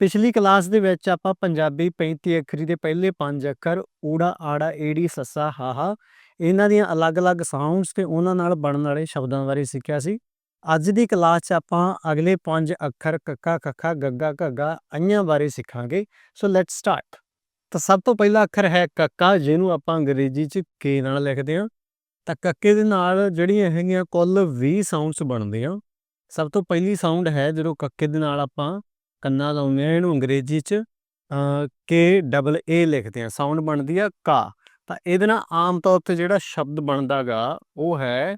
ਪਿਛਲੀ ਕਲਾਸ ਦੇ ਵਿੱਚ ਆਪਾਂ ਪੰਜਾਬੀ 35 ਅੱਖਰੀ ਦੇ ਪਹਿਲੇ ਪੰਜ ਅੱਖਰ ਊੜਾ, ਆੜਾ, ਏੜੀ, ਸੱਸਾ ਹਾਹਾ ਇਹਨਾਂ ਦੀਆਂ ਅਲੱਗ-ਅਲੱਗ ਸਾਊਂਡਸ ਤੇ ਉਹਨਾਂ ਨਾਲ ਬਣਨ ਵਾਲੇ ਸ਼ਬਦਾਂ ਬਾਰੇ ਸਿੱਖਿਆ ਸੀ। ਅੱਜ ਦੀ ਕਲਾਸ 'ਚ ਆਪਾਂ ਅਗਲੇ ਪੰਜ ਅੱਖਰ ਕੱਕਾ ਕੱਖਾ ਗੱਗਾ, ਘੱਗਾ, ਅਈਆਂ ਬਾਰੇ ਸਿੱਖਾਂਗੇ। ਸੋ ਲੈਟਸ ਸਟਾਰਟ ਤਾਂ ਸਭ ਤੋਂ ਪਹਿਲਾ ਅੱਖਰ ਹੈ ਕੱਕਾ, ਜਿਹਨੂੰ ਆਪਾਂ ਅੰਗਰੇਜ਼ੀ 'ਚ ਕੇ ਨਾਲ ਲਿਖਦੇ ਹਾਂ। ਤਾਂ ਕੱਕੇ ਦੇ ਨਾਲ ਜਿਹੜੀਆਂ ਹੈਗੀਆਂ ਕੁੱਲ 20 ਸਾਊਂਡਸ ਬਣਦੇ ਬਣਦੀਆਂ। ਸਭ ਤੋਂ ਪਹਿਲੀ ਸਾਊਂਡ ਹੈ ਜਦੋਂ ਕੱਕੇ ਦੇ ਨਾਲ ਆਪਾਂ ਕੰਨਾਂ ਲਾਉਂਦੇ ਆ ਇਹਨੂੰ ਅੰਗਰੇਜ਼ੀ 'ਚ ਕੇ ਡਬਲ ਏ ਲਿਖਦੇ ਆ ਸਾਊਂਡ ਬਣਦੀ ਆ ਕਾ। ਤਾਂ ਇਹਦੇ ਨਾਲ ਆਮ ਤੌਰ ਤੇ ਜਿਹੜਾ ਸ਼ਬਦ ਬਣਦਾਗਾ ਉਹ ਹੈ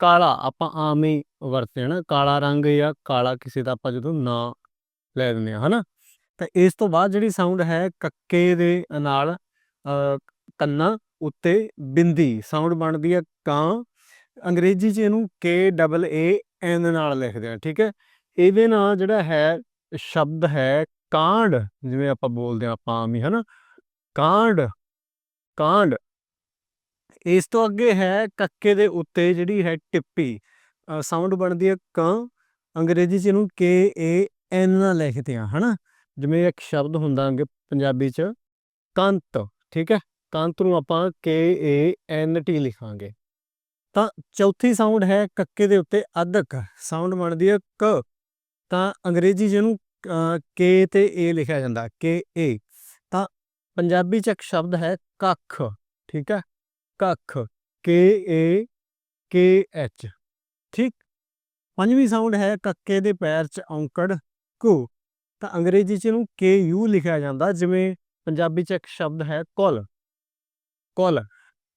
ਕਾਲਾ। ਆਪਾਂ ਆਮ ਹੀ ਵਰਤਦੇ ਹਾਂ ਨਾ, ਕਾਲਾ ਰੰਗ ਜਾਂ ਕਾਲਾ ਕਿਸੇ ਦਾ ਆਪਾਂ ਜਦੋਂ ਨਾਂ ਲੈ ਦਿੰਦੇ ਆ, ਹਨਾ? ਤਾਂ ਇਸ ਤੋਂ ਬਾਅਦ ਜਿਹੜੀ ਸਾਊਂਡ ਹੈ ਕੱਕੇ ਦੇ ਨਾਲ ਕੰਨਾਂ ਉੱਤੇ ਬਿੰਦੀ। ਸਾਊਂਡ ਬਣਦੀ ਆ ਕਾਂ। ਅੰਗਰੇਜ਼ੀ 'ਚ ਇਹਨੂੰ ਕੇ ਡਬਲ ਏ ਐਨ ਨਾਲ ਲਿਖਦੇ ਆ, ਠੀਕ ਹੈ? ਇਹਦੇ ਨਾਲ ਜਿਹੜਾ ਹੈ ਸ਼ਬਦ ਹੈ ਕਾਂਡ, ਜਿਵੇਂ ਆਪਾਂ ਬੋਲਦੇ ਆ ਆਪਾਂ ਆਮ ਹੀ, ਹਨਾ? ਕਾਂਡ ਕਾਂਡ। ਇਸ ਤੋਂ ਅੱਗੇ ਹੈ ਕੱਕੇ ਦੇ ਉੱਤੇ ਜਿਹੜੀ ਹੈ ਟਿੱਪੀ। ਸਾਊਂਡ ਬਣਦੀ ਹੈ ਕਾਂ, ਅੰਗਰੇਜ਼ੀ ਚ ਇਹਨੂੰ ਕੇ, ਏ, ਐਨ ਨਾਲ ਲਿਖਦੇ ਆ ਹਨਾ? ਜਿਵੇਂ ਇੱਕ ਸ਼ਬਦ ਹੁੰਦਾ ਅੰਗੇ ਪੰਜਾਬੀ ਚ, ਕੰਤ, ਠੀਕ ਹੈ? ਕੰਤ ਨੂੰ ਆਪਾਂ ਕੇ, ਏ, ਐਨ, ਟੀ ਲਿਖਾਂਗੇ। ਤਾਂ ਚੌਥੀ ਸਾਊਂਡ ਹੈ ਕੱਕੇ ਦੇ ਉੱਤੇ ਅਧਕ ਸਾਊਂਡ ਬਣਦੀ ਹੈ ਕ। ਤਾਂ ਅੰਗਰੇਜ਼ੀ ਜਿਹਨੂੰ ਕੇ ਤੇ ਏ ਲਿਖਿਆ ਜਾਂਦਾ, ਕੇ, ਏ। ਤਾਂ ਪੰਜਾਬੀ ਚ ਇੱਕ ਸ਼ਬਦ ਹੈ ਕੱਖ, ਠੀਕ ਹੈ? ਕੱਖ, ਕੇ, ਏ, ਕੇ, ਐਚ, ਠੀਕ? ਪੰਜਵੀਂ ਸਾਊਂਡ ਹੈ ਕੱਕੇ ਦੇ ਪੈਰ ਚ ਔਂਕੜ, ਕੁ। ਤਾਂ ਅੰਗਰੇਜ਼ੀ ਚ ਇਹਨੂੰ ਕੇ, ਯੂ ਲਿਖਿਆ ਜਾਂਦਾ, ਜਿਵੇਂ ਪੰਜਾਬੀ ਚ ਇੱਕ ਸ਼ਬਦ ਹੈ ਕੁੱਲ। ਕੁਲ,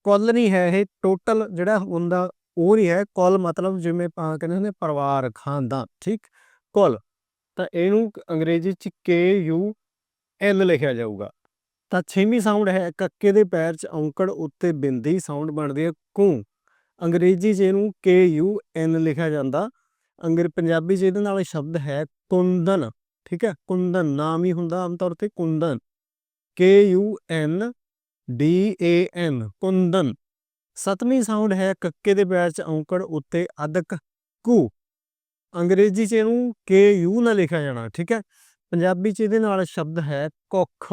ਕੁੱਲ ਨਹੀਂ ਹੈ ਇਹ ਟੋਟਲ ਜਿਹੜਾ ਹੁੰਦਾ, ਉਹ ਨਹੀਂ ਹੈ। ਕੁੱਲ ਮਤਲਬ ਜਿਵੇਂ ਆਪਾਂ ਕਹਿੰਦੇ ਹੁੰਦੇ ਪਰਿਵਾਰ, ਖਾਨਦਾਨ, ਠੀਕ? ਕੁਲ, ਤਾਂ ਇਹਨੂੰ ਅੰਗਰੇਜ਼ੀ ਚ ਕੇ ਯੂ ਐਲ ਲਿਖਿਆ ਜਾਊਗਾ। ਤਾਂ ਛੇਵੀਂ ਸਾਊਂਡ ਹੈ, ਕੱਕੇ ਦੇ ਪੈਰ 'ਚ ਔਂਕੜ ਉੱਤੇ ਬਿੰਦੀ ਸਾਊਂਡ ਬਣਦੀ ਹੈ ਕੁ ਅੰਗਰੇਜ਼ੀ 'ਚ ਇਹਨੂੰ ਕੇ ਯੂ ਐਨ ਲਿਖਿਆ ਜਾਂਦਾ। ਅੰਗਰੇ, ਪੰਜਾਬੀ 'ਚ ਇਹਦੇ ਨਾਲ ਸ਼ਬਦ ਹੈ ਕੁੰਦਨ, ਠੀਕ ਹੈ? ਕੁੰਦਨ, ਨਾਮ ਹੀ ਹੁੰਦਾ ਆਮ ਤੌਰ ਤੇ ਕੁੰਦਨ। K U N D A N ਕੁੰਦਨ। ਸਤਵੀਂ ਸਾਊਂਡ ਹੈ, ਕੱਕੇ ਦੇ ਪੈਰ 'ਚ ਔਂਕੜ ਉੱਤੇ ਅਦਕ ਕੁ ਅੰਗਰੇਜ਼ੀ 'ਚ ਇਹਨੂੰ ਕੇ ਯੂ ਨਾਲ ਲਿਖਿਆ ਜਾਣਾ, ਠੀਕ ਹੈ? ਪੰਜਾਬੀ 'ਚ ਇਹਦੇ ਨਾਲ ਸ਼ਬਦ ਹੈ ਕੁੱਖ।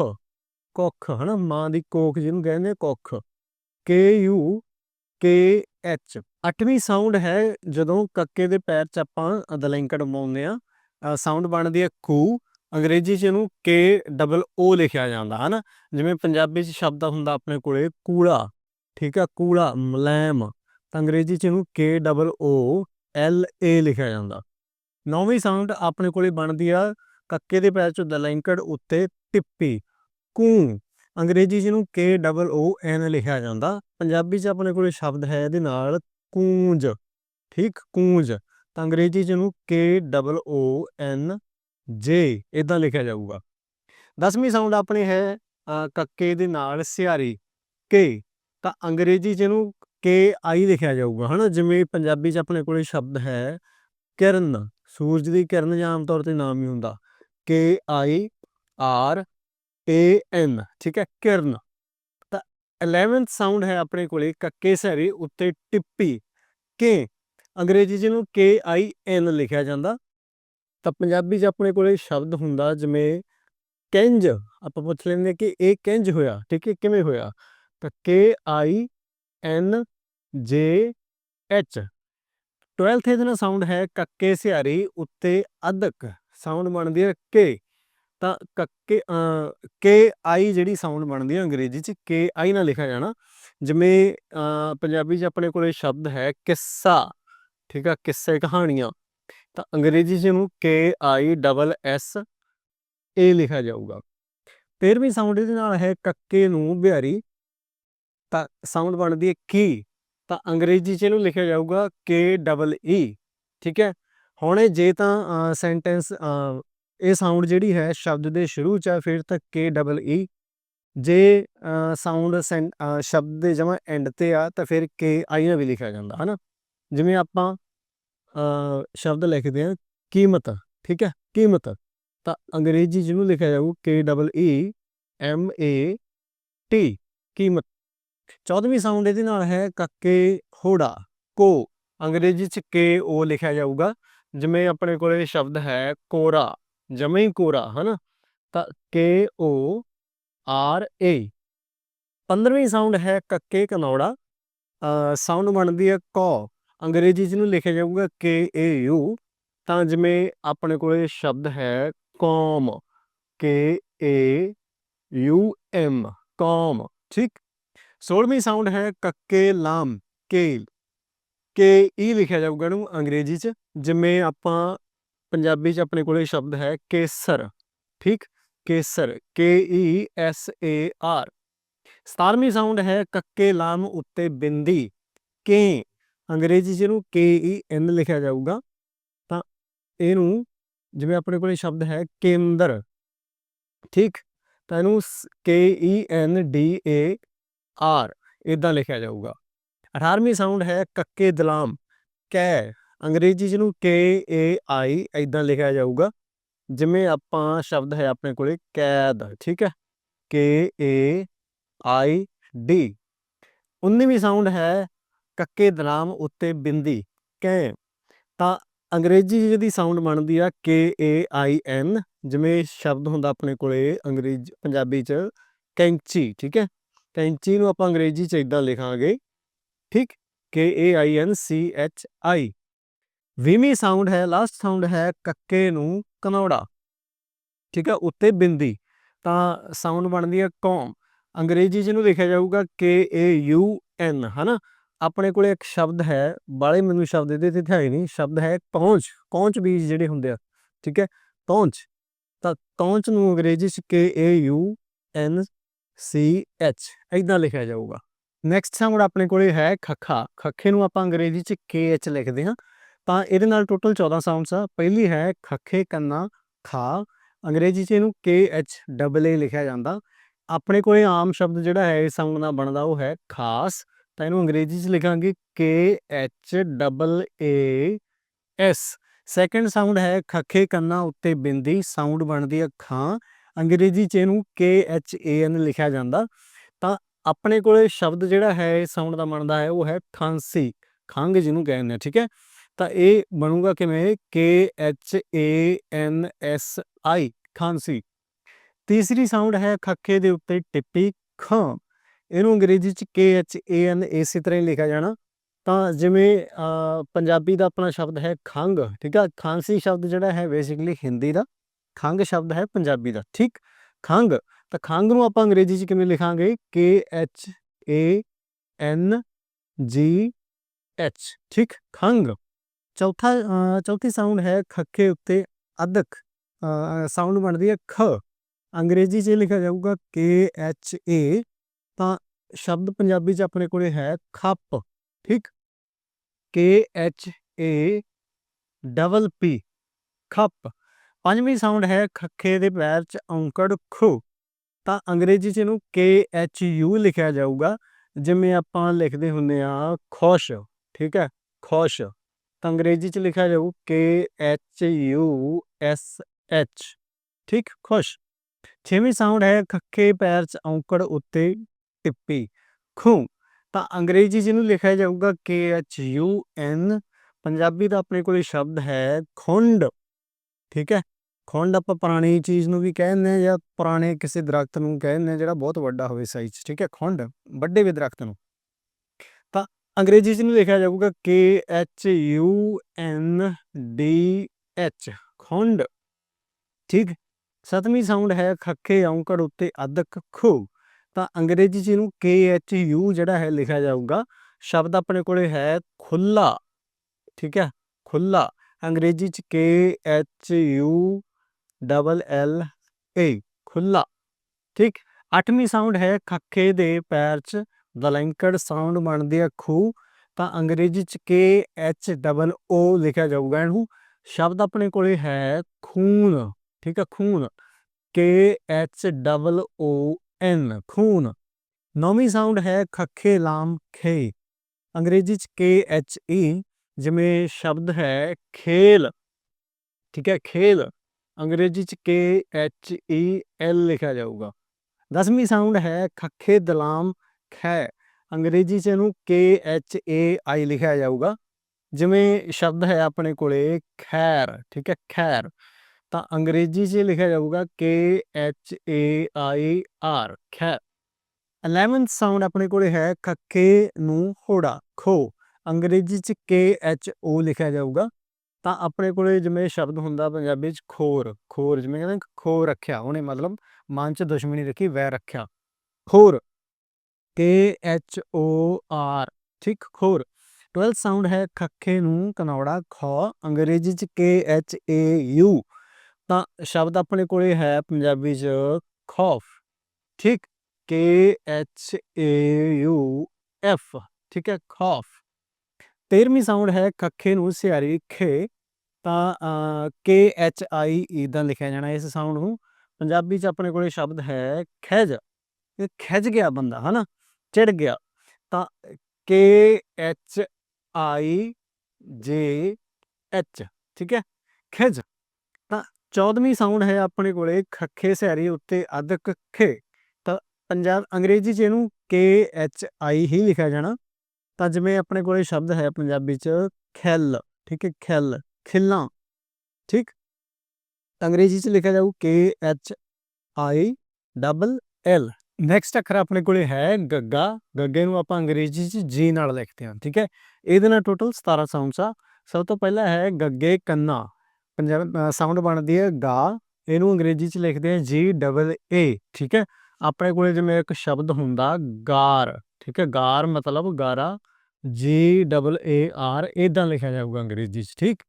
ਕੁੱਖ, ਹਨਾ? ਮਾਂ ਦੀ ਕੋਖ ਜਿਹਨੂੰ ਕਹਿੰਦੇ ਕੁੱਖ। ਕੇ ਯੂ ਕੇ ਐਚ ਅੱਠਵੀਂ ਸਾਊਂਡ ਹੈ ਜਦੋਂ ਕੱਕੇ ਦੇ ਪੈਰ 'ਚ ਆਪਾਂ ਅਦਲੈਂਕੜ ਮਾਉਂਦੇ ਆ ਸਾਊਂਡ ਬਣਦੀ ਹੈ ਕੂ। ਅੰਗਰੇਜ਼ੀ 'ਚ ਇਹਨੂੰ ਕੇ ਡਬਲ ਓ ਲਿਖਿਆ ਜਾਂਦਾ, ਹਨਾ? ਜਿਵੇਂ ਪੰਜਾਬੀ 'ਚ ਸ਼ਬਦ ਹੁੰਦਾ ਆਪਣੇ ਕੋਲੇ, ਕੂੜਾ, ਠੀਕ ਹੈ? ਕੂੜਾ, ਮਲੈਮ। ਤਾਂ ਅੰਗਰੇਜ਼ੀ 'ਚ ਇਹਨੂੰ ਕੇ ਡਬਲ ਓ ਐਲ ਏ ਲਿਖਿਆ ਜਾਂਦਾ। ਨੌਵੀਂ ਸਾਊਂਡ ਆਪਣੇ ਕੋਲੇ ਬਣਦੀ ਆ ਕੱਕੇ ਦੇ ਪੈਰ 'ਚੋਂ ਦਲੈਂਕੜ ਉੱਤੇ ਟਿੱਪੀ, ਕੂ। ਅੰਗਰੇਜ਼ੀ 'ਚ ਇਹਨੂੰ ਕੇ ਡਬਲ ਓ ਐਨ ਲਿਖਿਆ ਜਾਂਦਾ। ਪੰਜਾਬੀ 'ਚ ਆਪਣੇ ਕੋਲੇ ਸ਼ਬਦ ਹੈ ਇਹਦੇ ਨਾਲ ਕੂੰਜ। ਠੀਕ, ਕੂੰਜ। ਤਾਂ ਅੰਗਰੇਜ਼ੀ 'ਚ ਇਹਨੂੰ ਕੇ ਡਬਲ ਓ ਐਨ ਜੇ ਇਦਾਂ ਲਿਖਿਆ ਜਾਊਗਾ। ਦਸਵੀਂ ਸਾਊਂਡ ਆਪਣੇ ਹੈ ਕੱਕੇ ਦੇ ਨਾਲ ਸਿਆਰੀ ਕੇ। ਤਾਂ ਅੰਗਰੇਜ਼ੀ 'ਚ ਇਹਨੂੰ ਕੇ ਆਈ ਲਿਖਿਆ ਜਾਊਗਾ, ਹਨਾ? ਜਿਵੇਂ ਪੰਜਾਬੀ 'ਚ ਆਪਣੇ ਕੋਲੇ ਸ਼ਬਦ ਹੈ, ਕਿਰਨ। ਸੂਰਜ ਦੀ ਕਿਰਨ ਜਾਂ ਆਮ ਤੌਰ ਤੇ ਨਾਮ ਹੀ ਹੁੰਦਾ। ਕੇ ਆਈ ਆਰ ਏ ਐਨ ਠੀਕ ਹੈ, ਕਿਰਨ। ਤਾਂ 11th ਸਾਊਂਡ ਹੈ ਆਪਣੇ ਕੋਲੇ, ਕੱਕੇ ਸਹਰੀ ਉੱਤੇ ਟਿੱਪੀ। ਕੇ ਅੰਗਰੇਜ਼ੀ ਜਿਹਨੂੰ ਕੇ ਆਈ ਐਨ ਲਿਖਿਆ ਜਾਂਦਾ। ਤਾਂ ਪੰਜਾਬੀ 'ਚ ਆਪਣੇ ਕੋਲੇ ਸ਼ਬਦ ਹੁੰਦਾ ਜਿਵੇਂ ਕਿੰਜ। ਆਪਾਂ ਪੁੱਛ ਲੈਂਦੇ ਕਿ ਇਹ ਕਿੰਜ ਹੋਇਆ, ਠੀਕ ਹੈ, ਕਿਵੇਂ ਹੋਇਆ? ਤਾਂ ਕੇ ਆਈ ਐਨ ਜੇ ਐਚ 12th ਇਹਦੇ ਨਾਲ ਸਾਊਂਡ ਹੈ ਕੱਕੇ ਸਿਹਾਰੀ ਉੱਤੇ ਅਦਕ ਸਾਊਂਡ ਬਣਦੀ ਹੈ ਕੇ। ਤਾਂ ਕੱਕੇ ਕੇ ਆਈ ਜਿਹੜੀ ਸਾਊਂਡ ਬਣਦੀ ਹੈ ਅੰਗਰੇਜ਼ੀ 'ਚ, ਕੇ ਆਈ ਨਾਲ ਲਿਖਿਆ ਜਾਣਾ। ਜਿਵੇਂ ਪੰਜਾਬੀ 'ਚ ਆਪਣੇ ਕੋਲੇ ਸ਼ਬਦ ਹੈ ਕਿੱਸਾ। ਠੀਕ ਆ, ਕਿੱਸੇ ਕਹਾਣੀਆਂ। ਤਾਂ ਅੰਗਰੇਜ਼ੀ 'ਚ ਇਹਨੂੰ ਕੇ ਆਈ ਡਬਲ ਐਸ ਏ ਲਿਖਿਆ ਜਾਊਗਾ। 13ਵੀਂ ਸਾਊਂਡ ਇਹਦੇ ਨਾਲ ਹੈ ਕੱਕੇ ਨੂੰ ਬਿਹਾਰੀ। ਤਾਂ ਸਾਊਂਡ ਬਣਦੀ ਹੈ ਕੀ। ਤਾਂ ਅੰਗਰੇਜ਼ੀ 'ਚ ਇਹਨੂੰ ਲਿਖਿਆ ਜਾਊਗਾ ਕੇ ਡਬਲ ਈ, ਠੀਕ ਹੈ? ਹੁਣ ਜੇ ਤਾਂ ਸੈਂਟੈਂਸ ਇਹ ਸਾਊਂਡ ਜਿਹੜੀ ਹੈ ਸ਼ਬਦ ਦੇ ਸ਼ੁਰੂ ਚ ਆ, ਫਿਰ ਤਾਂ ਕੇ ਡਬਲ ਈ। ਜੇ ਸਾਊਂਡ ਸ਼ਬਦ ਦੇ ਜਮਾ ਐਂਡ ਤੇ ਆ, ਤਾਂ ਫਿਰ ਕੇ ਆਈ ਨਾਲ ਵੀ ਲਿਖਿਆ ਜਾਂਦਾ, ਹਨਾ? ਜਿਵੇਂ ਆਪਾਂ ਸ਼ਬਦ ਲਿਖਦੇ ਆ ਕੀਮਤ, ਠੀਕ ਹੈ? ਕੀਮਤ, ਤਾਂ ਅੰਗਰੇਜ਼ੀ ਜਿਹਨੂੰ ਲਿਖਿਆ ਜਾਊ K double E, M A T, ਕੀਮਤ। 14ਵੀਂ ਸਾਊਂਡ ਇਹਦੇ ਨਾਲ ਹੈ ਕੱਕੇ ਹੋੜਾ, ਕੋ, ਅੰਗਰੇਜ਼ੀ ਚ ਕੇ ਓ ਲਿਖਿਆ ਜਾਊਗਾ। ਜਿਵੇਂ ਆਪਣੇ ਕੋਲੇ ਸ਼ਬਦ ਹੈ ਕੋਰਾ, ਜਮੇ ਹੀ ਕੋਰਾ, ਹਨਾ? ਤਾਂ ਕੇ ਓ ਆਰ ਏ। 15ਵੀਂ ਸਾਊਂਡ ਹੈ ਕੱਕੇ ਕਨੌੜਾ। ਸਾਊਂਡ ਬਣਦੀ ਹੈ ਕੋ, ਅੰਗਰੇਜ਼ੀ ਚ ਨੂੰ ਲਿਖਿਆ ਜਾਊਗਾ ਕੇ ਏ ਯੂ। ਤਾਂ ਜਿਵੇਂ ਆਪਣੇ ਕੋਲੇ ਸ਼ਬਦ ਹੈ ਕੌਮ, ਕੇ ਏ ਯੂ ਐਮ, ਕੌਮ, ਠੀਕ? 16ਵੀਂ ਸਾਊਂਡ ਹੈ ਕੱਕੇ ਲਾਮ, ਕੇਲ। ਕੇ ਈ ਲਿਖਿਆ ਜਾਊਗਾ ਇਹਨੂੰ ਅੰਗਰੇਜ਼ੀ ਚ, ਜਿਵੇਂ ਆਪਾਂ ਪੰਜਾਬੀ ਚ ਆਪਣੇ ਕੋਲੇ ਸ਼ਬਦ ਹੈ ਕੇਸਰ। ਠੀਕ? ਕੇਸਰ K E S A R 17ਵੀਂ sound ਹੈ ਕੱਕੇ ਲਾਮ ਉੱਤੇ ਬਿੰਦੀ, ਕੇ। ਅੰਗਰੇਜ਼ੀ ਚ ਇਹਨੂੰ ਕੇ ਈ ਐਨ ਲਿਖਿਆ ਜਾਊਗਾ। ਤਾਂ ਇਹਨੂੰ ਜਿਵੇਂ ਆਪਣੇ ਕੋਲੇ ਸ਼ਬਦ ਹੈ ਕੇਂਦਰ। ਠੀਕ? ਤਾਂ ਇਹਨੂੰ ਕੇ ਈ ਐਨ ਡੀ ਏ ਆਰ ਇਦਾਂ ਲਿਖਿਆ ਜਾਊਗਾ। 18ਵੀਂ ਸਾਊਂਡ ਹੈ ਕੱਕੇ ਦਲਾਮ, ਕੈ, ਅੰਗਰੇਜ਼ੀ ਚ ਇਹਨੂੰ ਕੇ, ਏ, ਆਈ ਇਦਾਂ ਲਿਖਿਆ ਜਾਊਗਾ। ਜਿਵੇਂ ਆਪਾਂ ਸ਼ਬਦ ਹੈ ਆਪਣੇ ਕੋਲੇ ਕੈਦ, ਠੀਕ ਹੈ? ਕੇ, ਏ, ਆਈ, ਡੀ। 19ਵੀਂ ਸਾਊਂਡ ਹੈ ਕੱਕੇ ਦਲਾਮ ਉੱਤੇ ਬਿੰਦੀ, ਕੈ। ਤਾਂ ਅੰਗਰੇਜ਼ੀ ਜਿਹਦੀ ਸਾਊਂਡ ਬਣਦੀ ਆ ਕੇ, ਏ, ਆਈ, ਐਨ, ਜਿਵੇਂ ਸ਼ਬਦ ਹੁੰਦਾ ਆਪਣੇ ਕੋਲੇ ਅੰਗਰੇਜ਼ੀ, ਪੰਜਾਬੀ ਚ ਕੈਂਚੀ, ਠੀਕ ਹੈ? ਕੈਂਚੀ ਨੂੰ ਆਪਾਂ ਅੰਗਰੇਜ਼ੀ ਚ ਇਦਾਂ ਲਿਖਾਂਗੇ, ਠੀਕ K A I N C H I 20ਵੀਂ sound ਹੈ ਲਾਸਟ ਸਾਊਂਡ ਹੈ ਕੱਕੇ ਨੂੰ ਕਨੌੜਾ ਠੀਕ ਹੈ, ਉੱਤੇ ਬਿੰਦੀ, ਤਾਂ ਸਾਊਂਡ ਬਣਦੀ ਹੈ ਕੌਮ। ਅੰਗਰੇਜ਼ੀ ਚ ਇਹਨੂੰ ਲਿਖਿਆ ਜਾਊਗਾ ਕੇ ਏ ਯੂ ਐਨ ਹਨਾ? ਆਪਣੇ ਕੋਲੇ ਇੱਕ ਸ਼ਬਦ ਹੈ ਬਾਲੇ ਮੈਨੂੰ ਸ਼ਬਦ ਇਹਦੇ ਤੇ ਹੈ ਨਹੀਂ, ਸ਼ਬਦ ਹੈ ਕੌਂਚ ਕੌਂਚ ਬੀਜ ਜਿਹੜੇ ਹੁੰਦੇ ਆ, ਠੀਕ ਹੈ, ਪਹੁੰਚ। ਤਾਂ ਪਹੁੰਚ ਨੂੰ ਅੰਗਰੇਜ਼ੀ ਚ ਕੇ ਏ ਯੂ ਐਨ ਸੀ ਐਚ ਇਦਾਂ ਲਿਖਿਆ ਜਾਊਗਾ। ਨੈਕਸਟ ਸਾਊਂਡ ਆਪਣੇ ਕੋਲੇ ਹੈ ਖੱਖਾ। ਖੱਖੇ ਨੂੰ ਆਪਾਂ ਅੰਗਰੇਜ਼ੀ ਚ ਕੇ ਐਚ ਲਿਖਦੇ ਹਾਂ। ਤਾਂ ਇਹਦੇ ਨਾਲ ਟੋਟਲ 14 ਸਾਊਂਡਸ ਆ। ਪਹਿਲੀ ਹੈ ਖੱਖੇ ਕੰਨਾ, ਖਾ। ਅੰਗਰੇਜ਼ੀ ਚ ਇਹਨੂੰ ਕੇ ਐਚ ਡਬਲ ਏ ਲਿਖਿਆ ਜਾਂਦਾ। ਆਪਣੇ ਕੋਲੇ ਆਮ ਸ਼ਬਦ ਜਿਹੜਾ ਹੈ, ਇਸ ਸਾਊਂਡ ਨਾਲ ਬਣਦਾ, ਉਹ ਹੈ ਖਾਸ। ਤਾਂ ਇਹਨੂੰ ਅੰਗਰੇਜ਼ੀ ਚ ਲਿਖਾਂਗੇ K H double A S second sound ਹੈ ਖੱਖੇ ਕੰਨਾ ਉੱਤੇ ਬਿੰਦੀ। ਸਾਊਂਡ ਬਣਦੀ ਹੈ ਖਾਂ। ਅੰਗਰੇਜ਼ੀ ਚ ਇਹਨੂੰ ਕੇ ਐਚ ਏ ਐਨ ਲਿਖਿਆ ਜਾਂਦਾ। ਤਾਂ ਆਪਣੇ ਕੋਲੇ ਸ਼ਬਦ ਜਿਹੜਾ ਹੈ, ਇਹ ਸਾਊਂਡ ਦਾ ਬਣਦਾ ਹੈ, ਉਹ ਹੈ ਖਾਂਸੀ। ਖੰਗ ਜਿਹਨੂੰ ਕਹਿੰਦੇ ਆ, ਠੀਕ ਹੈ? ਤਾਂ ਇਹ ਬਣੂਗਾ ਕਿਵੇਂ? ਕੇ H A N S I ਖਾਂਸੀ। ਤੀਸਰੀ ਸਾਊਂਡ ਹੈ ਖੱਖੇ ਦੇ ਉੱਤੇ ਟਿੱਪੀ ਖ। ਇਹਨੂੰ ਅੰਗਰੇਜ਼ੀ ਚ ਕੇ ਐਚ ਏ ਐਨ ਇਸੇ ਤਰ੍ਹਾਂ ਹੀ ਲਿਖਿਆ ਜਾਣਾ। ਤਾਂ ਜਿਵੇਂ ਪੰਜਾਬੀ ਦਾ ਆਪਣਾ ਸ਼ਬਦ ਹੈ ਖੰਗ, ਠੀਕ ਆ? ਖਾਂਸੀ ਸ਼ਬਦ ਜਿਹੜਾ ਹੈ ਬੇਸਿਕਲੀ ਹਿੰਦੀ ਦਾ। ਖੰਗ ਸ਼ਬਦ ਹੈ ਪੰਜਾਬੀ ਦਾ, ਠੀਕ? ਖੰਗ ਤਾਂ ਖੰਗ ਨੂੰ ਆਪਾਂ ਅੰਗਰੇਜ਼ੀ ਚ ਕਿਵੇਂ ਲਿਖਾਂਗੇ? ਕੇ ਐਚ ਏ ਐਨ ਜੀ ਐਚ ਠੀਕ? ਖੰਗ ਚੌਥਾ ਚੌਥੀ ਸਾਊਂਡ ਹੈ ਖੱਖੇ ਉੱਤੇ ਅਦਕ ਸਾਊਂਡ ਬਣਦੀ ਹੈ ਖ, ਅੰਗਰੇਜ਼ੀ 'ਚ ਲਿਖਿਆ ਜਾਊਗਾ ਕੇ ਐਚ ਏ ਤਾਂ ਸ਼ਬਦ ਪੰਜਾਬੀ 'ਚ ਆਪਣੇ ਕੋਲੇ ਹੈ ਖੱਪ, ਠੀਕ? ਕੇ ਐਚ ਏ ਡਬਲ ਪੀ ਖੱਪ ਪੰਜਵੀਂ ਸਾਊਂਡ ਹੈ ਖੱਖੇ ਦੇ ਪੈਰ 'ਚ ਔਂਕੜ ਖੂ। ਤਾਂ ਅੰਗਰੇਜ਼ੀ 'ਚ ਇਹਨੂੰ ਕੇ ਐਚ ਯੂ ਲਿਖਿਆ ਜਾਊਗਾ। ਜਿਵੇਂ ਆਪਾਂ ਲਿਖਦੇ ਹੁੰਦੇ ਆ ਖੁਸ਼, ਠੀਕ ਹੈ, ਖੁਸ਼। ਤਾਂ ਅੰਗਰੇਜ਼ੀ 'ਚ ਲਿਖਿਆ ਜਾਊ K H U S H ਠੀਕ, ਖੁਸ਼। ਛੇਵੀਂ ਸਾਊਂਡ ਹੈ ਖੱਖੇ ਪੈਰ 'ਚ ਔਂਕੜ ਉੱਤੇ ਟਿੱਪੀ, ਖੂ। ਤਾਂ ਅੰਗਰੇਜ਼ੀ ਜਿਹਨੂੰ ਲਿਖਿਆ ਜਾਊਗਾ K H U N Punjabi ਦਾ ਆਪਣੇ ਕੋਲ ਸ਼ਬਦ ਹੈ ਖੁੰਡ, ਠੀਕ ਹੈ। ਖੁੰਡ ਆਪਾਂ ਪੁਰਾਣੀ ਚੀਜ਼ ਨੂੰ ਵੀ ਕਹਿੰਦੇ ਆ ਜਾਂ ਪੁਰਾਣੇ ਕਿਸੇ ਦਰਖਤ ਨੂੰ ਕਹਿੰਦੇ ਆ ਜਿਹੜਾ ਬਹੁਤ ਵੱਡਾ ਹੋਵੇ ਸਾਈਜ਼ ਠੀਕ ਹੈ? ਖੁੰਡ ਵੱਡੇ ਵੀ ਦਰਖਤ ਨੂੰ। ਤਾਂ ਅੰਗਰੇਜ਼ੀ 'ਚ ਨੂੰ ਲਿਖਿਆ ਜਾਊਗਾ K H U N D H ਖੁੰਡ। ਠੀਕ? ਸਤਵੀਂ ਸਾਊਂਡ ਹੈ ਖੱਖੇ ਔਂਕੜ ਉੱਤੇ ਅਦਕ ਖੂ। ਤਾਂ ਅੰਗਰੇਜ਼ੀ 'ਚ ਇਹਨੂੰ ਕੇ ਐਚ ਯੂ ਜਿਹੜਾ ਹੈ ਲਿਖਿਆ ਜਾਊਗਾ, ਸ਼ਬਦ ਆਪਣੇ ਕੋਲੇ ਹੈ ਖੁੱਲਾ ਠੀਕ ਹੈ? ਖੁੱਲਾ ਅੰਗਰੇਜ਼ੀ 'ਚ K H U double L A ਖੁੱਲਾ ਠੀਕ, ਅੱਠਵੀਂ ਸਾਊਂਡ ਹੈ ਖੱਖੇ ਦੇ ਪੈਰ 'ਚ ਦਲੈਂਕੜ ਸਾਊਂਡ ਬਣਦੀ ਹੈ ਖੂ ਤਾਂ ਅੰਗਰੇਜ਼ੀ 'ਚ ਕੇ ਐਚ ਡਬਲ ਓ ਲਿਖਿਆ ਜਾਊਗਾ ਇਹਨੂੰ। ਸ਼ਬਦ ਆਪਣੇ ਕੋਲੇ ਹੈ ਖੂਨ, ਠੀਕ ਹੈ, ਖੂਨ। ਕੇ ਐਚ ਡਬਲ ਓ ਐਨ, ਖੂਨ। ਨੌਵੀਂ ਸਾਊਂਡ ਹੈ ਖੱਖੇ ਲਾਮ ਖੇ। ਅੰਗਰੇਜ਼ੀ ਚ ਕੇ ਐਚ ਈ ਜਿਵੇਂ ਸ਼ਬਦ ਹੈ ਖੇਲ, ਠੀਕ ਹੈ, ਖੇਲ। ਅੰਗਰੇਜ਼ੀ ਚ ਕੇ ਐਚ ਈ ਐਲ ਲਿਖਿਆ ਜਾਊਗਾ। ਦਸਵੀਂ ਸਾਊਂਡ ਹੈ ਖੱਖੇ ਦਲਾਮ ਖੈ। ਅੰਗਰੇਜ਼ੀ ਚ ਇਹਨੂੰ ਕੇ ਐਚ ਏ ਆਈ ਲਿਖਿਆ ਜਾਊਗਾ। ਜਿਵੇਂ ਸ਼ਬਦ ਹੈ ਆਪਣੇ ਕੋਲੇ ਖੈਰ, ਠੀਕ ਹੈ, ਖੈਰ। ਤਾਂ ਅੰਗਰੇਜ਼ੀ 'ਚ ਲਿਖਿਆ ਜਾਊਗਾ K H A I R ਖੈਰ 11th ਸਾਊਂਡ ਆਪਣੇ ਕੋਲੇ ਹੈ ਖੱਕੇ ਨੂੰ ਹੋੜਾ ਖੋ ਅੰਗਰੇਜ਼ੀ 'ਚ K H O ਲਿਖਿਆ ਜਾਊਗਾ। ਤਾਂ ਆਪਣੇ ਕੋਲੇ ਜਿਵੇਂ ਸ਼ਬਦ ਹੁੰਦਾ ਪੰਜਾਬੀ 'ਚ ਖੋਰ ਖੋਰ ਜਿਵੇਂ ਕਹਿੰਦੇ ਖੋ ਰੱਖਿਆ, ਉਹਨੇ ਮਤਲਬ ਮਨ 'ਚ ਦੁਸ਼ਮਣੀ ਰੱਖੀ ਵੈਰ ਰੱਖਿਆ। ਖੋਰ ਕੇ ਐਚ ਓ ਆਰ ਠੀਕ, ਖੋਰ। 12th ਸਾਊਂਡ ਹੈ ਖੱਖੇ ਨੂੰ ਕਨੌੜਾ ਖੋ, ਅੰਗਰੇਜ਼ੀ 'ਚ ਕੇ ਐਚ ਏ ਯੂ ਤਾਂ ਸ਼ਬਦ ਆਪਣੇ ਕੋਲੇ ਹੈ ਪੰਜਾਬੀ 'ਚ ਖੌਫ, ਠੀਕ K H A U F ਠੀਕ ਹੈ, ਖੌਫ। 13ਵੀਂ ਸਾਊਂਡ ਹੈ ਖੱਖੇ ਨੂੰ ਸਿਆਰੀ ਖੇ, ਤਾਂ ਕੇ H ਆਈ E ਲਿਖਿਆ ਜਾਣਾ ਇਸ ਸਾਊਂਡ ਨੂੰ। ਪੰਜਾਬੀ 'ਚ ਆਪਣੇ ਕੋਲੇ ਸ਼ਬਦ ਹੈ ਖਿਜ। ਇਹ ਖਿਜ ਗਿਆ ਬੰਦਾ, ਹਨਾ? ਚਿੜ ਗਿਆ। ਤਾਂ ਕੇ H ਆਈ, ਜੇ H ਠੀਕ ਹੈ? ਖਿਜ। ਤਾਂ 14ਵੀਂ ਸਾਊਂਡ ਹੈ ਆਪਣੇ ਕੋਲੇ ਖੱਖੇ ਸਿਆਰੀ ਉੱਤੇ ਅਧਕ ਖੇ। ਤਾਂ ਪੰਜਾਬ ਅੰਗਰੇਜ਼ੀ 'ਚ ਇਹਨੂੰ ਕੇ H ਆਈ ਹੀ ਲਿਖਿਆ ਜਾਣਾ। ਤਾਂ ਜਿਵੇਂ ਆਪਣੇ ਕੋਲੇ ਸ਼ਬਦ ਹੈ ਪੰਜਾਬੀ 'ਚ, ਖੈਲ, ਠੀਕ ਹੈ, ਖੈਲ, ਖਿੱਲਾਂ, ਠੀਕ? ਅੰਗਰੇਜ਼ੀ 'ਚ ਲਿਖਿਆ ਜਾਊ K H I double L next ਅੱਖਰ ਆਪਣੇ ਕੋਲੇ ਹੈ ਗੱਗਾ, ਗੱਗੇ ਨੂੰ ਆਪਾਂ ਅੰਗਰੇਜ਼ੀ 'ਚ ਜੀ ਨਾਲ ਲਿਖਦੇ ਹਾਂ, ਠੀਕ ਹੈ? ਇਹਦੇ ਨਾਲ ਟੋਟਲ 17 ਸਾਊਂਡਸ ਆ। ਸਭ ਤੋਂ ਪਹਿਲਾ ਹੈ ਗੱਗੇ ਕੰਨਾ। ਪੰਜਾਬ ਸਾਊਂਡ ਬਣਦੀ ਹੈ ਗਾ। ਇਹਨੂੰ ਅੰਗਰੇਜ਼ੀ 'ਚ ਲਿਖਦੇ ਆ ਜੀ ਡਬਲ ਏ ਠੀਕ ਹੈ? ਆਪਣੇ ਕੋਲੇ ਜਿਵੇਂ ਇੱਕ ਸ਼ਬਦ ਹੁੰਦਾ, ਗਾਰ। ਠੀਕ ਹੈ, ਗਾਰ ਮਤਲਬ ਗਾਰਾ ਜੀ ਡਬਲ ਏ ਆਰ ਇਦਾਂ ਲਿਖਿਆ ਜਾਊਗਾ ਅੰਗਰੇਜ਼ੀ 'ਚ, ਠੀਕ?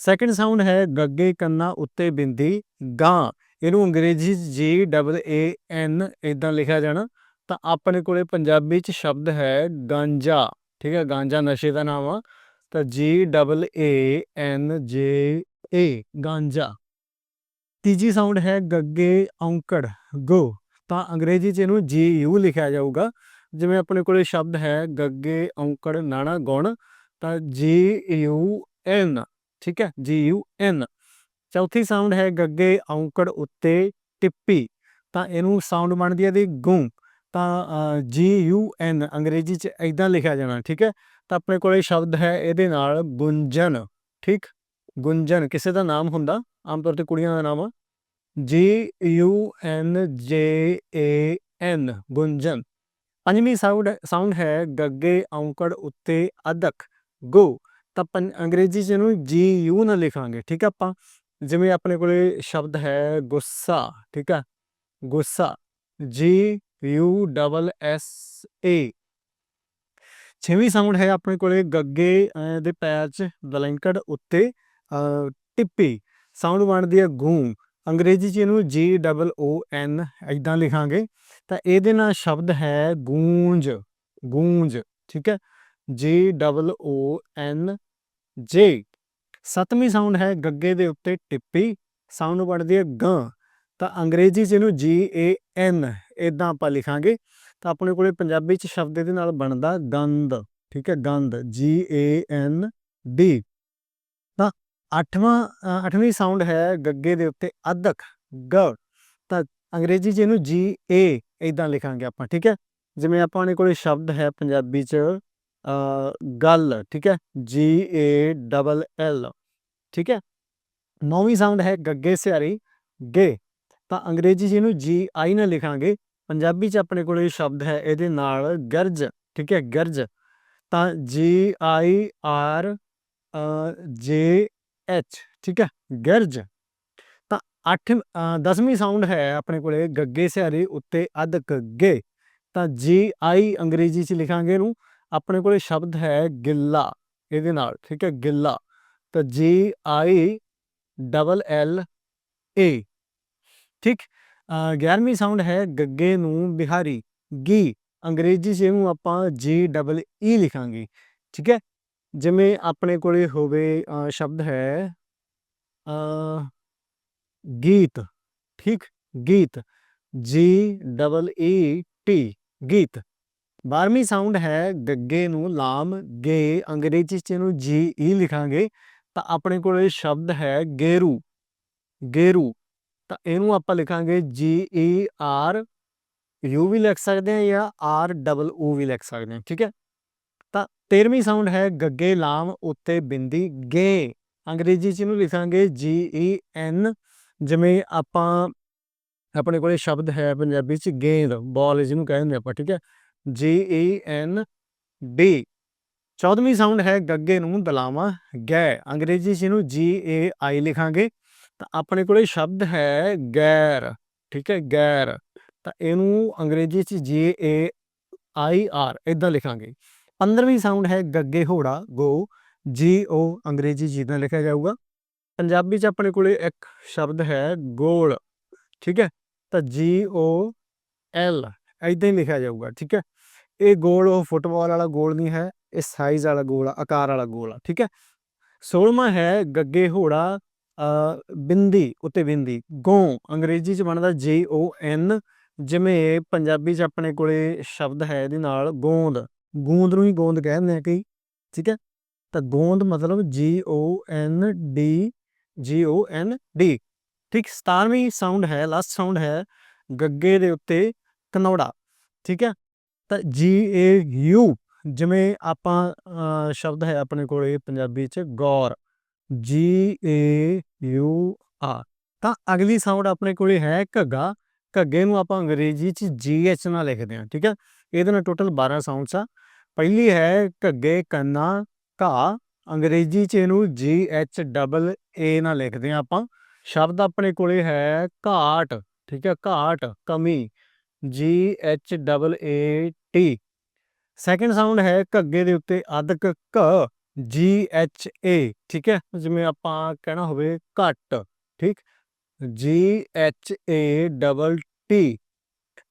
ਸੈਕੰਡ ਸਾਊਂਡ ਹੈ ਗੱਗੇ ਕੰਨਾ ਉੱਤੇ ਬਿੰਦੀ, ਗਾਂ, ਇਹਨੂੰ ਅੰਗਰੇਜ਼ੀ 'ਚ ਜੀ ਡਬਲ ਏ ਐਨ ਇਦਾਂ ਲਿਖਿਆ ਜਾਣਾ, ਤਾਂ ਆਪਣੇ ਕੋਲੇ ਪੰਜਾਬੀ 'ਚ ਸ਼ਬਦ ਹੈ ਗਾਂਜਾ, ਠੀਕ ਹੈ, ਗਾਂਜਾ ਨਸ਼ੇ ਦਾ ਨਾਮ ਆ, ਤਾਂ ਜੀ ਡਬਲ ਏ ਐਨ ਜੇ ਏ ਗਾਂਜਾ। ਤੀਜੀ ਸਾਊਂਡ ਹੈ ਗੱਗੇ ਔਂਕੜ, ਗੋ, ਤਾਂ ਅੰਗਰੇਜ਼ੀ 'ਚ ਇਹਨੂੰ ਜੀ ਯੂ ਲਿਖਿਆ ਜਾਊਗਾ ਜਿਵੇਂ ਆਪਣੇ ਕੋਲੇ ਸ਼ਬਦ ਹੈ ਗੱਗੇ, ਔਂਕੜ, ਨਾਣਾ, ਗੁਣ, ਤਾਂ ਜੀ ਯੂ ਐਨ ਠੀਕ ਹੈ ਜੀ ਯੂ ਐਨ ਚੌਥੀ ਸਾਊਂਡ ਹੈ ਗੱਗੇ, ਔਂਕੜ ਉੱਤੇ ਟਿੱਪੀ, ਤਾਂ ਇਹਨੂੰ ਸਾਊਂਡ ਬਣਦੀ ਹੈ ਦੀ ਗੁੰ, ਤਾਂ ਜੀ ਯੂ ਐਨ ਅੰਗਰੇਜ਼ੀ 'ਚ ਇਦਾਂ ਲਿਖਿਆ ਜਾਣਾ, ਠੀਕ ਹੈ? ਤਾਂ ਆਪਣੇ ਕੋਲੇ ਸ਼ਬਦ ਹੈ ਇਹਦੇ ਨਾਲ ਗੁੰਜਨ, ਠੀਕ? ਗੁੰਜਨ, ਕਿਸੇ ਦਾ ਨਾਮ ਹੁੰਦਾ? ਆਮ ਤੌਰ ਤੇ ਕੁੜੀਆਂ ਦਾ ਨਾਮ ਆ। G U N J A N Gunjan. ਪੰਜਵੀਂ ਸਾਊਂਡ ਸਾਊਂਡ ਹੈ ਗੱਗੇ, ਔਂਕੜ ਉੱਤੇ ਅਦਕ ਗੋ। ਤਾਂ ਅੰਗਰੇਜ਼ੀ ਚ ਇਹਨੂੰ ਜੀ, ਯੂ ਨਾਲ ਲਿਖਾਂਗੇ, ਠੀਕ ਹੈ ਆਪਾਂ? ਜਿਵੇਂ ਆਪਣੇ ਕੋਲੇ ਸ਼ਬਦ ਹੈ ਗੁੱਸਾ, ਠੀਕ ਹੈ ਗੁੱਸਾ, ਜੀ, ਯੂ, ਡਬਲ ਐਸ, ਏ। ਛੇਵੀਂ ਸਾਊਂਡ ਹੈ ਆਪਣੇ ਕੋਲੇ ਗੱਗੇ ਦੇ ਪੈਰ 'ਚ ਦਲੰਕੜ ਉੱਤੇ ਟਿੱਪੀ। ਸਾਊਂਡ ਬਣਦੀ ਹੈ ਗੂੰ। ਅੰਗਰੇਜ਼ੀ 'ਚ ਇਹਨੂੰ ਜੀ, ਡਬਲ ਓ, ਐਨ ਇਦਾਂ ਲਿਖਾਂਗੇ। ਤਾਂ ਇਹਦੇ ਨਾਲ ਸ਼ਬਦ ਹੈ ਗੂੰਜ ਗੂੰਜ, ਠੀਕ ਹੈ? ਜੀ ਡਬਲ ਓ N ਜੇ ਸਤਵੀਂ ਸਾਊਂਡ ਹੈ ਗੱਗੇ ਦੇ ਉੱਤੇ ਟਿੱਪੀ ਸਾਊਂਡ ਬਣਦੀ ਹੈ ਗ। ਤਾਂ ਅੰਗਰੇਜ਼ੀ 'ਚ ਇਹਨੂੰ ਜੀ ਏ N ਇਦਾਂ ਆਪਾਂ ਲਿਖਾਂਗੇ। ਤਾਂ ਆਪਣੇ ਕੋਲੇ ਪੰਜਾਬੀ 'ਚ ਸ਼ਬਦ ਇਹਦੇ ਨਾਲ ਬਣਦਾ ਗੰਦ ਠੀਕ ਹੈ? ਗੰਦ ਜੀ ਏ N ਡੀ ਤਾਂ ਅੱਠਵਾਂ ਅੱਠਵੀਂ ਸਾਊਂਡ ਹੈ ਗੱਗੇ ਦੇ ਉੱਤੇ ਅਦਕ ਗ। ਤਾਂ ਅੰਗਰੇਜ਼ੀ 'ਚ ਇਹਨੂੰ ਜੀ ਏ ਇਦਾਂ ਲਿਖਾਂਗੇ ਆਪਾਂ, ਠੀਕ ਹੈ? ਜਿਵੇਂ ਆਪਾਂ ਨੇ ਕੋਲੇ ਸ਼ਬਦ ਹੈ ਪੰਜਾਬੀ 'ਚ ਗੱਲ, ਠੀਕ ਹੈ? G A ਡਬਲ L ਠੀਕ ਹੈ? ਨੌਵੀਂ ਸਾਊਂਡ ਹੈ ਗੱਗੇ ਸਿਆਰੀ, ਗੇ। ਤਾਂ ਅੰਗਰੇਜ਼ੀ 'ਚ ਇਹਨੂੰ G I ਨਾਲ ਲਿਖਾਂਗੇ। ਪੰਜਾਬੀ 'ਚ ਆਪਣੇ ਕੋਲੇ ਸ਼ਬਦ ਹੈ ਇਹਦੇ ਨਾਲ ਗਰਜ, ਠੀਕ ਹੈ? ਗਰਜ। ਤਾਂ ਜੀ ਆਈ ਆਰ ਜੇ H ਠੀਕ ਹੈ? ਗਰਜ। 8 10ਵੀਂ ਸਾਊਂਡ ਹੈ ਆਪਣੇ ਕੋਲੇ, ਗੱਗੇ ਸਿਆਰੇ ਉੱਤੇ ਅਧਕ ਗੱਗੇ। ਤਾਂ ਜੀ ਆਈ ਅੰਗਰੇਜ਼ੀ 'ਚ ਲਿਖਾਂਗੇ ਇਹਨੂੰ, ਆਪਣੇ ਕੋਲੇ ਸ਼ਬਦ ਹੈ ਗਿੱਲਾ, ਇਹਦੇ ਨਾਲ, ਠੀਕ ਹੈ, ਗਿੱਲਾ। ਤਾਂ ਜੀ ਆਈ ਡਬਲ L ਏ ਠੀਕ? 11ਵੀਂ ਸਾਊਂਡ ਹੈ ਗੱਗੇ ਨੂੰ ਬਿਹਾਰੀ ਗੀ ਅੰਗਰੇਜ਼ੀ 'ਚ ਇਹਨੂੰ ਆਪਾਂ ਜੀ ਡਬਲ ਈ ਲਿਖਾਂਗੇ, ਠੀਕ ਹੈ? ਜਿਵੇਂ ਆਪਣੇ ਕੋਲੇ ਹੋਵੇ ਸ਼ਬਦ ਹੈ ਗੀਤ, ਠੀਕ? ਗੀਤ ਜੀ ਡਬਲ ਈ ਟੀ ਗੀਤ। 12ਵੀਂ ਸਾਊਂਡ ਹੈ ਗੱਗੇ ਨੂੰ ਲਾਮ, ਗੇ, ਅੰਗਰੇਜ਼ੀ 'ਚ ਇਹਨੂੰ ਜੀ ਈ ਲਿਖਾਂਗੇ। ਤਾਂ ਆਪਣੇ ਕੋਲੇ ਸ਼ਬਦ ਹੈ ਗੇਰੂ। ਗੇਰੂ। ਤਾਂ ਇਹਨੂੰ ਆਪਾਂ ਲਿਖਾਂਗੇ ਜੀ ਈ ਆਰ ਯੂ ਵੀ ਲਿਖ ਸਕਦੇ ਹਾਂ ਜਾਂ ਆਰ ਡਬਲ U ਵੀ ਲਿਖ ਸਕਦੇ ਹਾਂ, ਠੀਕ ਹੈ? ਤਾਂ 13ਵੀਂ ਸਾਊਂਡ ਹੈ ਗੱਗੇ ਲਾਮ, ਉੱਤੇ ਬਿੰਦੀ, ਗੇ। ਅੰਗਰੇਜ਼ੀ ਚ ਇਹਨੂੰ ਲਿਖਾਂਗੇ ਜੀ ਈ ਐਨ ਜਿਵੇਂ ਆਪਾਂ ਆਪਣੇ ਕੋਲੇ ਸ਼ਬਦ ਹੈ ਪੰਜਾਬੀ ਚ ਗੇਂਦ, ਬਾਲ ਜਿਹਨੂੰ ਕਹਿੰਦੇ ਆਪਾਂ, ਠੀਕ ਹੈ? G E N D 14ਵੀਂ ਸਾਊਂਡ ਹੈ ਗੱਗੇ ਨੂੰ ਦਲਾਵਾਂ ਗੈ, ਅੰਗਰੇਜ਼ੀ ਚ ਇਹਨੂੰ G A I ਲਿਖਾਂਗੇ। ਤਾਂ ਆਪਣੇ ਕੋਲੇ ਸ਼ਬਦ ਹੈ ਗੈਰ, ਠੀਕ ਹੈ? ਗੈਰ, ਤਾਂ ਇਹਨੂੰ ਅੰਗਰੇਜ਼ੀ ਚ G A I R ਇਦਾਂ ਲਿਖਾਂਗੇ। 15ਵੀਂ ਸਾਊਂਡ ਹੈ ਗੱਗੇ ਹੋੜਾ ਗੋ, G O, ਅੰਗਰੇਜ਼ੀ ਚ ਇਦਾਂ ਲਿਖਿਆ ਜਾਊਗਾ। ਪੰਜਾਬੀ ਚ ਆਪਣੇ ਕੋਲੇ ਇੱਕ ਸ਼ਬਦ ਹੈ ਗੋਲ ਠੀਕ ਹੈ? ਤਾਂ ਜੀ ਓ ਐਲ ਇਦਾਂ ਹੀ ਲਿਖਿਆ ਜਾਊਗਾ ਠੀਕ ਹੈ? ਇਹ ਗੋਲ ਉਹ ਫੁੱਟਬਾਲ ਵਾਲਾ ਗੋਲ ਨਹੀਂ ਹੈ ਇਹ ਸਾਈਜ਼ ਵਾਲਾ ਗੋਲ ਆ ਆਕਾਰ ਵਾਲਾ ਗੋਲ ਆ ਠੀਕ ਹੈ? 16ਵਾਂ ਹੈ ਗੱਗੇ ਹੋੜਾ ਅ, ਬਿੰਦੀ ਉੱਤੇ ਬਿੰਦੀ ਗੋ ਅੰਗਰੇਜ਼ੀ ਚ ਬਣਦਾ ਜੀ ਓ ਐਨ ਜਿਵੇਂ ਪੰਜਾਬੀ ਚ ਆਪਣੇ ਕੋਲੇ ਸ਼ਬਦ ਹੈ ਇਹਦੇ ਨਾਲ ਗੋਂਦ ਗੂੰਦ ਨੂੰ ਹੀ ਗੋਂਦ ਕਹਿੰਦੇ ਆ ਕਈ ਠੀਕ ਹੈ? ਤਾਂ ਗੋਂਦ ਮਤਲਬ G O N D ਜੀ ਓ ਐਨ ਡੀ ਠੀਕ 17ਵੀਂ ਸਾਊਂਡ ਹੈ ਲਾਸਟ ਸਾਊਂਡ ਹੈ, ਗੱਗੇ ਦੇ ਉੱਤੇ ਕਨੌੜਾ। ਠੀਕ ਹੈ? ਤਾਂ ਜੀ ਏ ਯੂ ਜਿਵੇਂ ਆਪਾਂ ਸ਼ਬਦ ਹੈ ਆਪਣੇ ਕੋਲੇ ਪੰਜਾਬੀ ਚ, ਗੌਰ। ਜੀ ਏ ਯੂ ਆ ਤਾਂ ਅਗਲੀ ਸਾਊਂਡ ਆਪਣੇ ਕੋਲੇ ਹੈ ਘੱਗਾ। ਘੱਗੇ ਨੂੰ ਆਪਾਂ ਅੰਗਰੇਜ਼ੀ ਚ ਜੀ H ਨਾਲ ਲਿਖਦੇ ਹਾਂ, ਠੀਕ ਹੈ? ਇਹਦੇ ਨਾਲ ਟੋਟਲ 12 ਸਾਊਂਡਸ ਆ। ਪਹਿਲੀ ਹੈ ਘੱਗੇ, ਕੰਨਾ ਘਾ ਅੰਗਰੇਜ਼ੀ ਚ ਇਹਨੂੰ ਜੀ ਐਚ ਡਬਲ ਏ ਨਾਲ ਲਿਖਦੇ ਹਾਂ ਆਪਾਂ। ਸ਼ਬਦ ਆਪਣੇ ਕੋਲੇ ਹੈ ਘਾਟ, ਠੀਕ ਹੈ, ਘਾਟ, ਕਮੀ G H double A T second sound ਹੈ ਘੱਗੇ ਦੇ ਉੱਤੇ ਅਦਕ, ਘ ਜੀ ਐਚ ਏ ਠੀਕ ਹੈ, ਜਿਵੇਂ ਆਪਾਂ ਕਹਿਣਾ ਹੋਵੇ ਘੱਟ, ਠੀਕ? G H A double T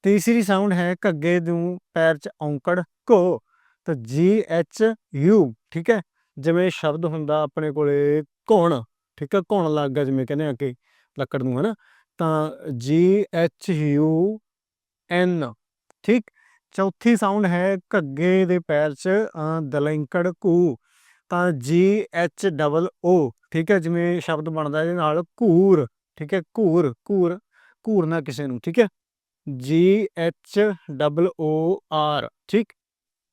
ਤੀਸਰੀ ਸਾਊਂਡ ਹੈ ਘੱਗੇ ਨੂੰ ਪੈਰ ਚ ਔਂਕੜ, ਘੋ, ਤਾਂ ਜੀ ਐਚ ਯੂ ਠੀਕ ਹੈ ਜਿਵੇਂ ਸ਼ਬਦ ਹੁੰਦਾ ਆਪਣੇ ਕੋਲੇ ਘੁਣ ਠੀਕ ਹੈ ਘੁਣ ਲੱਗ ਗਿਆ ਜਿਵੇਂ ਕਹਿੰਦੇ ਆ ਕਿ ਲੱਕੜ ਨੂੰ ਹੈ ਨਾ ਤਾਂ G H U N ਠੀਕ? ਚੌਥੀ ਸਾਊਂਡ ਹੈ ਘੱਗੇ ਦੇ ਪੈਰ 'ਚ ਅ, ਦਲੈਂਕੜ ਘੂ ਤਾਂ G H ਡਬਲ O ਠੀਕ ਹੈ ਜਿਵੇਂ ਸ਼ਬਦ ਬਣਦਾ ਇਹਦੇ ਨਾਲ ਘੂਰ ਠੀਕ ਹੈ ਘੂਰ ਘੂਰ ਘੂਰਨਾ ਕਿਸੇ ਨੂੰ ਠੀਕ ਹੈ G H double O R ਠੀਕ?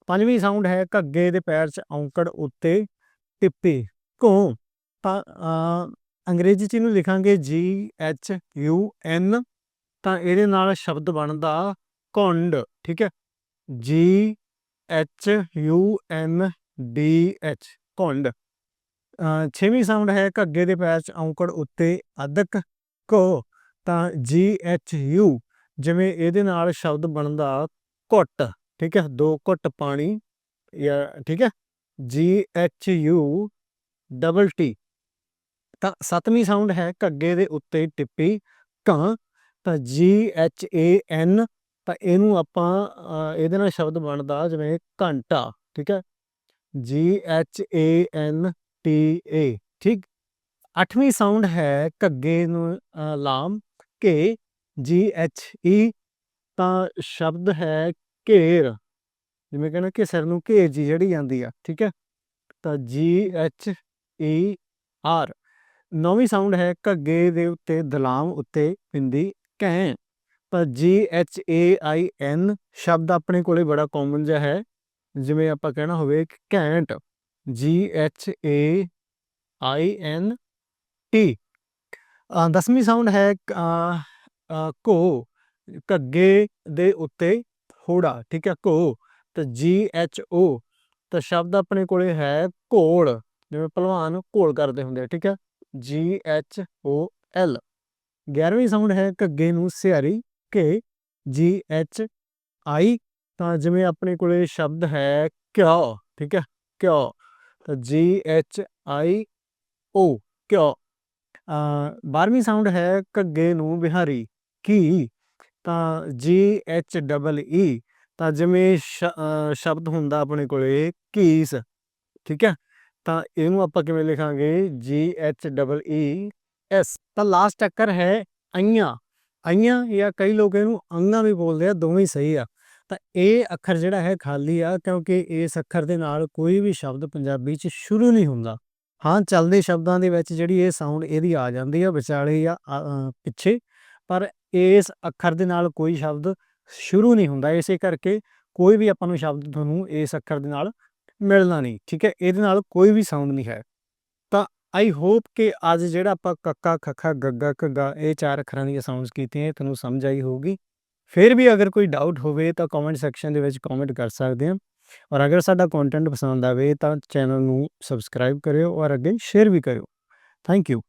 ਪੰਜਵੀਂ ਸਾਊਂਡ ਹੈ ਘੱਗੇ ਦੇ ਪੈਰ 'ਚ ਔਂਕੜ ਉੱਤੇ ਟਿੱਪੀ ਘੋਂ। ਤਾਂ ਅੰਗਰੇਜ਼ੀ 'ਚ ਇਹਨੂੰ ਲਿਖਾਂਗੇ G H U N ਤਾਂ ਇਹਦੇ ਨਾਲ ਸ਼ਬਦ ਬਣਦਾ ਘੁੰਡ, ਠੀਕ ਹੈ? G H U N D H, ਘੁੰਡ। ਛੇਵੀਂ ਸਾਊਂਡ ਹੈ ਘੱਗੇ ਦੇ ਪੈਰ 'ਚ ਔਂਕੜ ਉੱਤੇ ਅਦਕ ਘੋ। ਤਾਂ G H U, ਜਿਵੇਂ ਇਹਦੇ ਨਾਲ ਸ਼ਬਦ ਬਣਦਾ ਘੁੱਟ, ਠੀਕ ਹੈ? ਦੋ ਘੁੱਟ ਪਾਣੀ, ਜਾਂ, ਠੀਕ ਹੈ? ਜੀ ਐਚ ਯੂ ਡਬਲ ਟੀ ਤਾਂ ਸੱਤਵੀਂ ਸਾਊਂਡ ਹੈ ਘੱਗੇ ਦੇ ਉੱਤੇ ਟਿੱਪੀ ਘਾਂ, ਤਾਂ ਜੀ H ਏ N, ਤਾਂ ਇਹਨੂੰ ਆਪਾਂ ਇਹਦੇ ਨਾਲ ਸ਼ਬਦ ਬਣਦਾ ਜਿਵੇਂ ਘੰਟਾ, ਠੀਕ ਹੈ? ਜੀ H A N T A ਠੀਕ? ਅੱਠਵੀਂ ਸਾਊਂਡ ਹੈ ਘੱਗੇ ਨੂੰ ਲਾਮ ਕੇ ਜੀ H ਈ ਤਾਂ ਸ਼ਬਦ ਹੈ ਘੇਰ। ਜਿਵੇਂ ਕਹਿੰਦੇ ਕਿ ਸਿਰ ਨੂੰ ਘੇਰ ਜੀ ਜਿਹੜੀ ਜਾਂਦੀ ਆ ਠੀਕ ਹੈ? ਤਾਂ G H ਈ ਆਰ ਨੌਵੀਂ ਸਾਊਂਡ ਹੈ ਘੱਗੇ ਦੇ ਉੱਤੇ ਦਲਾਮ ਉੱਤੇ ਬਿੰਦੀ ਘੈਂ। ਤਾਂ G H A I N ਸ਼ਬਦ ਆਪਣੇ ਕੋਲੇ ਬੜਾ ਕਾਮਨ ਜਿਹਾ ਹੈ ਜਿਵੇਂ ਆਪਾਂ ਕਹਿਣਾ ਹੋਵੇ ਕਿ ਘੈਂਟ। G H A I N T ਦਸਵੀਂ ਸਾਊਂਡ ਹੈ ਅ, ਘੋ ਘੱਗੇ ਦੇ ਉੱਤੇ ਥੋੜਾ ਠੀਕ ਹੈ? ਘੋ। ਤਾਂ ਜੀ ਐਚ ਓ ਤਾਂ ਸ਼ਬਦ ਆਪਣੇ ਕੋਲੇ ਹੈ ਘੋਲ ਜਿਵੇਂ ਪਹਿਲਵਾਨ ਘੋਲ ਕਰਦੇ ਹੁੰਦੇ ਆ, ਠੀਕ ਹੈ? ਜੀ ਐਚ ਓ L 11ਵੀਂ ਸਾਊਂਡ ਹੈ ਘੱਗੇ ਨੂੰ ਸਿਹਾਰੀ ਕੇ, ਜੀ ਐਚ ਆਈ ਤਾਂ ਜਿਵੇਂ ਆਪਣੇ ਕੋਲੇ ਸ਼ਬਦ ਹੈ ਘਿਓ, ਠੀਕ ਹੈ? ਘਿਓ। ਤਾਂ ਜੀ ਐਚ ਆਈ ਓ, ਘਿਓ। ਅ 12ਵੀਂ ਸਾਊਂਡ ਹੈ ਘੱਗੇ ਨੂੰ ਬਿਹਾਰੀ ਕੀ ਤਾਂ ਜੀ ਐਚ ਡਬਲ ਈ ਤਾਂ ਜਿਵੇਂ ਸ਼- ਅ, ਸ਼ਬਦ ਹੁੰਦਾ ਆਪਣੇ ਕੋਲੇ ਕੀਸ ਠੀਕ ਹੈ? ਤਾਂ ਇਹਨੂੰ ਆਪਾਂ ਕਿਵੇਂ ਲਿਖਾਂਗੇ? ਜੀ ਐਚ ਡਬਲ ਈ ਐਸ ਤਾਂ ਲਾਸਟ ਅੱਖਰ ਹੈ ਅਈਆਂ। ਅਈਆਂ ਜਾਂ ਕਈ ਲੋਕ ਇਹਨੂੰ ਅੰਗਾ ਵੀ ਬੋਲਦੇ ਆ ਦੋਵੇਂ ਸਹੀ ਆ। ਤਾਂ ਇਹ ਅੱਖਰ ਜਿਹੜਾ ਹੈ ਖਾਲੀ ਆ ਕਿਉਂਕਿ ਇਸ ਅੱਖਰ ਦੇ ਨਾਲ ਕੋਈ ਵੀ ਸ਼ਬਦ ਪੰਜਾਬੀ 'ਚ ਸ਼ੁਰੂ ਨਹੀਂ ਹੁੰਦਾ। ਹਾਂ ਚੱਲਦੇ ਸ਼ਬਦਾਂ ਦੇ ਵਿੱਚ ਜਿਹੜੀ ਇਹ ਸਾਊਂਡ ਇਹਦੀ ਆ ਜਾਂਦੀ ਆ ਵਿਚਾਲੇ ਜਾਂ ਪਿੱਛੇ। ਪਰ ਇਸ ਅੱਖਰ ਦੇ ਨਾਲ ਕੋਈ ਸ਼ਬਦ ਸ਼ੁਰੂ ਨਹੀਂ ਹੁੰਦਾ। ਇਸੇ ਕਰਕੇ ਕੋਈ ਵੀ ਆਪਾਂ ਨੂੰ ਸ਼ਬਦ ਤੁਹਾਨੂੰ ਇਸ ਅੱਖਰ ਦੇ ਨਾਲ ਮਿਲਣਾ ਨਹੀਂ, ਠੀਕ ਹੈ? ਇਹਦੇ ਨਾਲ ਕੋਈ ਵੀ ਸਾਊਂਡ ਨਹੀਂ ਹੈ। ਤਾਂ ਆਈ ਹੋਪ ਕਿ ਅੱਜ ਜਿਹੜਾ ਆਪਾਂ ਕੱਕਾ, ਖੱਖਾ, ਗੱਗਾ, ਘੱਗਾ, ਇਹ ਚਾਰ ਅੱਖਰਾਂ ਦੀਆਂ ਸਾਊਂਡਸ ਕੀਤੀਆਂ, ਇਹ ਤੁਹਾਨੂੰ ਸਮਝ ਆਈ ਹੋਊਗੀ। ਫਿਰ ਵੀ ਅਗਰ ਕੋਈ ਡਾਊਟ ਹੋਵੇ ਤਾਂ ਕਮੈਂਟ ਸੈਕਸ਼ਨ ਦੇ ਵਿੱਚ ਕਮੈਂਟ ਕਰ ਸਕਦੇ ਹਾਂ। ਔਰ ਅਗਰ ਸਾਡਾ ਕੰਟੈਂਟ ਪਸੰਦ ਆਵੇ ਤਾਂ ਚੈਨਲ ਨੂੰ ਸਬਸਕ੍ਰਾਈਬ ਕਰਿਓ ਔਰ ਅੱਗੇ ਸ਼ੇਅਰ ਵੀ ਕਰਿਓ। Thank you